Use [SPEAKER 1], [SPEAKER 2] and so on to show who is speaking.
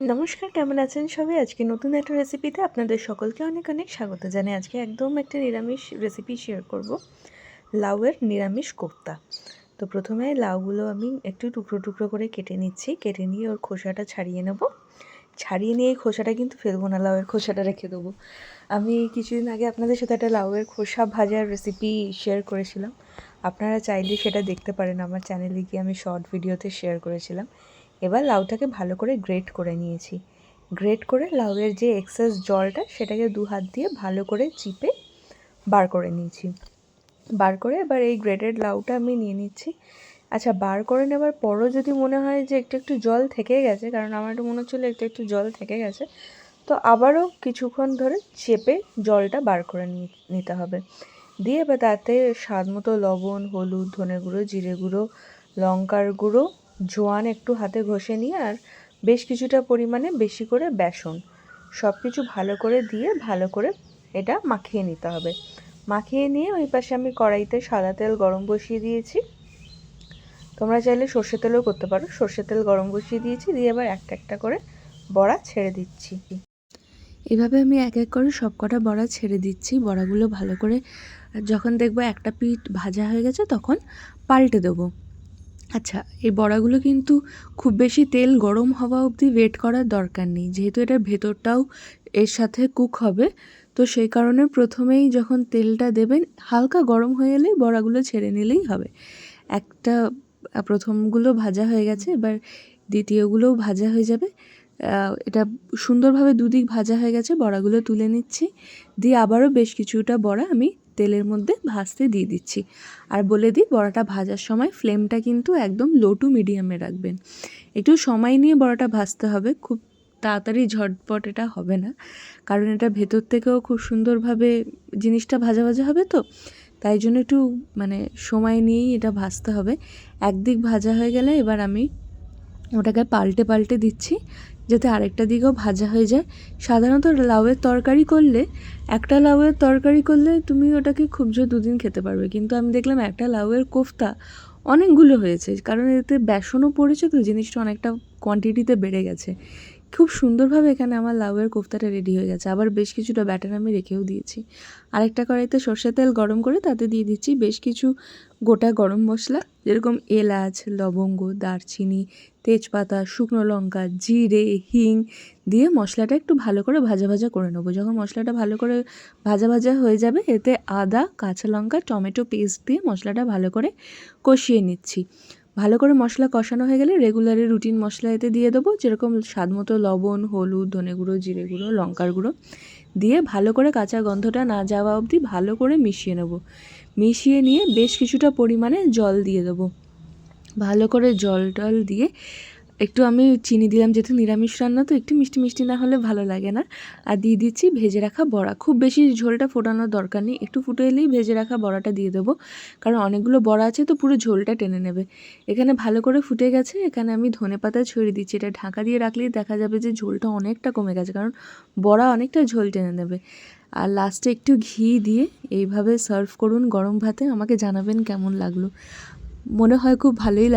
[SPEAKER 1] নমস্কার, কেমন আছেন সবাই? আজকে নতুন একটা রেসিপিতে আপনাদের সকলকে অনেক অনেক স্বাগত জানাই। আজকে একদম একটা নিরামিষ রেসিপি শেয়ার করব। লাউয়ের নিরামিষ কোফতা। তো প্রথমে লাউগুলো আমি একটু টুকরো টুকরো করে কেটে নিচ্ছি। কেটে নিয়ে ওর খোসাটা ছাড়িয়ে নেব। ছাড়িয়ে নিয়ে এই খোসাটা কিন্তু ফেলব না, লাউয়ের খোসাটা রেখে দেবো। আমি কিছুদিন আগে আপনাদের সাথে একটা লাউয়ের খোসা ভাজার রেসিপি শেয়ার করেছিলাম। আপনারা চাইলে সেটা দেখতে পারেন। আমার চ্যানেলে গিয়ে আমি শর্ট ভিডিওতে শেয়ার করেছিলাম। এবার লাউটাকে ভালো করে গ্রেট করে নিয়েছি। গ্রেট করে লাউয়ের যে এক্সেস জলটা, সেটাকে দু হাত দিয়ে ভালো করে চিপে বার করে নিয়েছি। বার করে এবার এই গ্রেটেড লাউটা আমি নিয়ে নিচ্ছি। আচ্ছা বার করে নেবার পরও যদি মনে হয় যে একটু একটু জল থেকে গেছে, কারণ আমার একটু মনে হচ্ছিল একটু একটু জল থেকে গেছে, তো আবারও কিছুক্ষণ ধরে চেপে জলটা বার করে নিতে হবে। দিয়ে এবার তাতে স্বাদ মতো লবণ, হলুদ ধনে গুঁড়ো জিরে গুঁড়ো, লঙ্কার গুঁড়ো জোয়ান একটু হাতে ঘষে নিয়ে আর বেশ কিছুটা পরিমাণে বেশি করে বেসন সব কিছু ভালো করে দিয়ে ভালো করে এটা মাখিয়ে নিতে হবে। মাখিয়ে নিয়ে ওই পাশে আমি কড়াইতে সাদা তেল গরম বসিয়ে দিয়েছি। তোমরা চাইলে সর্ষে তেলও করতে পারো। সর্ষে তেল গরম বসিয়ে দিয়েছি, দিয়ে এবার একটা একটা করে বড়া ছেড়ে দিচ্ছি। এভাবে আমি এক এক করে সব কটা বড়া ছেড়ে দিচ্ছি। বড়াগুলো ভালো করে যখন দেখব একটা পিঠ ভাজা হয়ে গেছে তখন পাল্টে দেবো। আচ্ছা এই বড়াগুলো কিন্তু খুব বেশি তেল গরম হওয়া অবধি ওয়েট করার দরকার নেই। যেহেতু এটার ভেতরটাও এর সাথে কুক হবে, তো সেই কারণে প্রথমেই যখন তেলটা দেবেন, হালকা গরম হয়ে এলেই বড়াগুলো ছেড়ে নিলেই হবে। একটা, প্রথমগুলো ভাজা হয়ে গেছে, এবার দ্বিতীয়গুলোও ভাজা হয়ে যাবে। এটা সুন্দরভাবে দুদিক ভাজা হয়ে গেছে, বড়াগুলো তুলে নিচ্ছি। দিয়ে আবারও বেশ কিছুটা বড়া আমি তেলের মধ্যে ভাজতে দিয়ে দিচ্ছি। আর বলে দিই, বড়াটা ভাজার সময় ফ্লেমটা কিন্তু একদম লো টু মিডিয়ামে রাখবেন। একটু সময় নিয়ে বড়াটা ভাজতে হবে, খুব তাড়াতাড়ি ঝটপট এটা হবে না। কারণ এটা ভেতর থেকেও খুব সুন্দরভাবে জিনিসটা ভাজা ভাজা হবে তো, তাই জন্য একটু মানে সময় নিয়েই এটা ভাজতে হবে। একদিক ভাজা হয়ে গেলে এবার আমি ওটাকে পাল্টে পাল্টে দিচ্ছি। যাতে আরেকটা দিকেও ভাজা হয়ে যায়। সাধারণত লাউয়ের তরকারি করলে, একটা লাউয়ের তরকারি করলে তুমি ওটাকে খুব জোর দুদিন খেতে পারবে। কিন্তু আমি দেখলাম একটা লাউয়ের কোফতা অনেকগুলো হয়েছে। কারণ এতে বেসনও পড়েছে, তো জিনিসটা অনেকটা কোয়ান্টিটিতে বেড়ে গেছে। খুব সুন্দরভাবে এখানে আমার লাউয়ের কোফতাটা রেডি হয়ে গেছে। আবার বেশ কিছুটা ব্যাটার আমি রেখেও দিয়েছি। আরেকটা কড়াইতে সর্ষের তেল গরম করে তাতে দিয়ে দিচ্ছি বেশ কিছু গোটা গরম মশলা, যেরকম এলাচ, লবঙ্গ, দারচিনি, তেজপাতা, শুকনো লঙ্কা, জিরে, হিং দিয়ে মশলাটা একটু ভালো করে ভাজা ভাজা করে নেব। যখন মশলাটা ভালো করে ভাজা ভাজা হয়ে যাবে, এতে আদা, কাঁচা লঙ্কা, টমেটো পেস্ট দিয়ে মশলাটা ভালো করে কষিয়ে নিচ্ছি। ভালো করে মশলা কষানো হয়ে গেলে রেগুলারে রুটিন মশলা এতে দিয়ে দেবো। যেরকম স্বাদ মতো লবণ, হলুদ, ধনে গুঁড়ো, জিরে গুঁড়ো, লঙ্কার গুঁড়ো দিয়ে ভালো করে কাঁচা গন্ধটা না যাওয়া অবধি ভালো করে মিশিয়ে নেব। মিশিয়ে নিয়ে বেশ কিছুটা পরিমাণে জল দিয়ে দেবো। ভালো করে জল টল দিয়ে একটু আমি চিনি দিলাম, যেহেতু নিরামিষ রান্না, তো একটু মিষ্টি মিষ্টি না হলে ভালো লাগে না। আর দিয়ে দিচ্ছি ভেজে রাখা বড়া। খুব বেশি ঝোলটা ফোটানোর দরকার নেই। একটু ফুটে এলেই ভেজে রাখা বড়াটা দিয়ে দেবো। কারণ অনেকগুলো বড়া আছে, তো পুরো ঝোলটা টেনে নেবে। এখানে ভালো করে ফুটে গেছে। এখানে আমি ধনে পাতা ছড়িয়ে দিচ্ছি। এটা ঢাকা দিয়ে রাখলেই দেখা যাবে যে ঝোলটা অনেকটা কমে গেছে, কারণ বড়া অনেকটা ঝোল টেনে নেবে। আর লাস্টে একটু ঘি দিয়ে এইভাবে সার্ভ করুন গরম ভাতে। আমাকে জানাবেন কেমন লাগল। মনে হয় খুব ভালোই লাগে